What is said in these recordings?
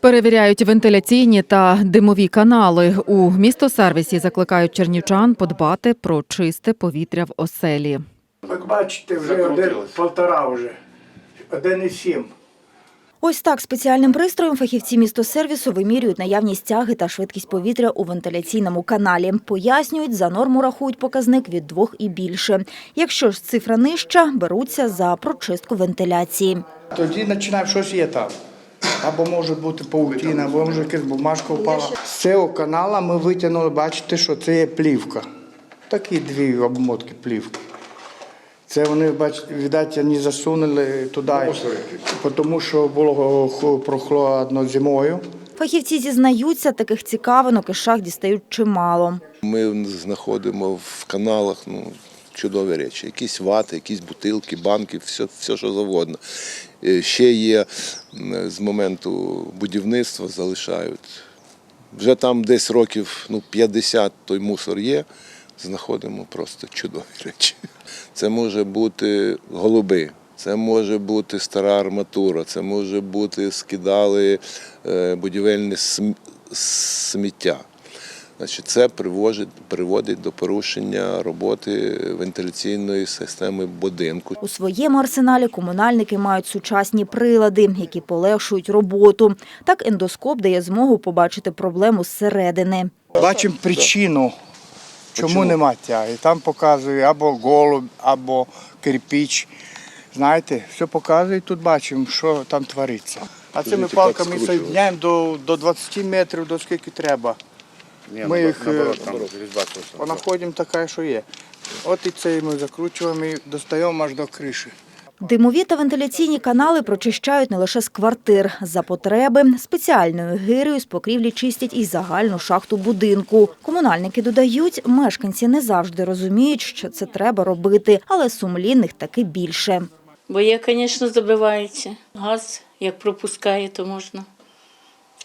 Перевіряють вентиляційні та димові канали. У містосервісі закликають чернівчан подбати про чисте повітря в оселі. Як бачите, вже один, полтора вже, один і сім. Ось так спеціальним пристроєм фахівці містосервісу вимірюють наявність тяги та швидкість повітря у вентиляційному каналі. Пояснюють, за норму рахують показник від двох і більше. Якщо ж цифра нижча, беруться за прочистку вентиляції. Тоді починаємо, щось є там. Або може бути паутина, або може якась бумажка впала. З цього канала ми витягнули, бачите, що це є плівка. Такі дві обмотки плівки. Це вони, бачите, видать, вони засунули туди, тому що було хо- прохладно зимою. Фахівці зізнаються, таких цікавинок із шах дістають чимало. Ми знаходимо в каналах ну, чудові речі. Якісь вати, якісь бутилки, банки, все, все що завгодно. Е, Ще є з моменту будівництва залишають. Вже там десь років ну, 50 той мусор є, знаходимо просто чудові речі. Це може бути голуби, це може бути стара арматура, це може бути скидали е, будівельне см- сміття. Значить, це приводить, приводить до порушення роботи вентиляційної системи будинку. У своєму арсеналі комунальники мають сучасні прилади, які полегшують роботу. Так ендоскоп дає змогу побачити проблему зсередини. Бачимо причину, чому Почему? нема тяги. Там показує або голуб, або кирпіч. Знаєте, все показує, тут бачимо, що там твориться. А цими палками соєдняємо до, до 20 метрів, до скільки треба. Ні, Ми їх, е, наоборот, там різьба просто. Понаходимо така, що є. От і цей ми закручуємо і достаємо аж до криші. Димові та вентиляційні канали прочищають не лише з квартир. За потреби спеціальною гирею з покрівлі чистять і загальну шахту будинку. Комунальники додають, мешканці не завжди розуміють, що це треба робити, але сумлінних таки більше. Бо є, звісно, забивається. Газ, як пропускає, то можна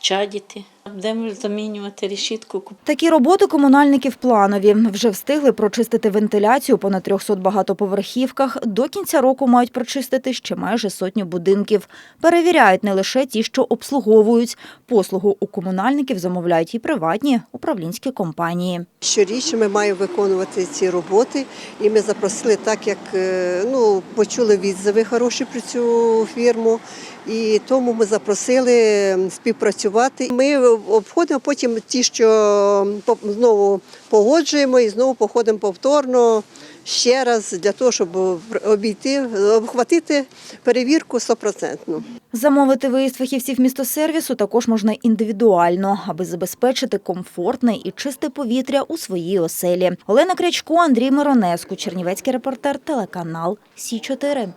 вчадіти. Будемо замінювати решітку. Такі роботи комунальників планові. Вже встигли прочистити вентиляцію по на 300 багатоповерхівках. До кінця року мають прочистити ще майже сотню будинків. Перевіряють не лише ті, що обслуговують. Послугу у комунальників замовляють і приватні управлінські компанії. Щорічно ми маємо виконувати ці роботи, і ми запросили, так як е, ну, почули відзиви хороші про цю фірму, і тому ми запросили співпрацювати. Ми обходимо потім ті, що знову погоджуємо і знову походимо повторно ще раз для того, щоб обійти, обхватити перевірку стопроцентну. Замовити виїзд фахівців містосервісу також можна індивідуально, аби забезпечити комфортне і чисте повітря у своїй оселі. Олена Крячко, Андрій Миронеску, Чернівецький репортер, телеканал Сі 4